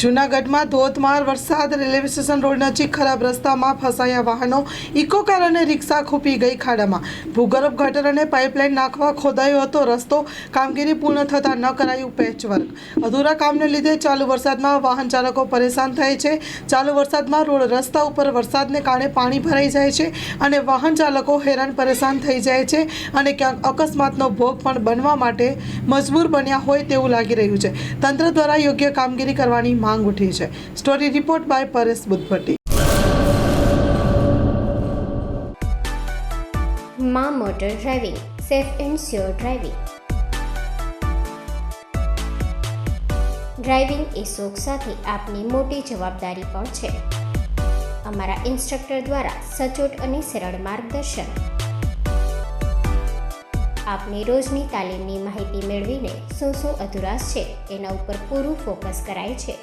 જૂનાગઢમાં ધોધમાર વરસાદ, રેલવે સ્ટેશન રોડ નજીક ખરાબ રસ્તામાં ફસાયા વાહનો, ઇકો કાર અને રિક્ષા ખૂપી ગઈ ખાડામાં. ભૂગર્ભ ગટર અને પાઇપલાઇન નાખવા ખોદાયો હતો રસ્તો, કામગીરી પૂર્ણ થતાં ન કરાયું પેચવર્ક. અધૂરા કામને લીધે ચાલુ વરસાદમાં વાહન ચાલકો પરેશાન થાય છે. ચાલુ વરસાદમાં રોડ રસ્તા ઉપર વરસાદને કારણે પાણી ભરાઈ જાય છે અને વાહન ચાલકો હેરાન પરેશાન થઈ જાય છે અને ક્યાંક અકસ્માતનો ભોગ પણ બનવા માટે મજબૂર બન્યા હોય તેવું લાગી રહ્યું છે. તંત્ર દ્વારા યોગ્ય કામગીરી કરવાની માંગ ઉઠી છે. Story report by Paresh Buddhbhatti. Maa motor driving, safe and sure driving. Driving એ શોખ સાથે આપની મોટી જવાબદારી પણ છે. અમારા ઇન્સ્ટ્રક્ટર દ્વારા સચોટ અને સરળ માર્ગદર્શન. આપની રોજની તાલીમની માહિતી મેળવીને શું શું અધુરાશ છે, એના ઉપર પૂરું ફોકસ કરાય છે.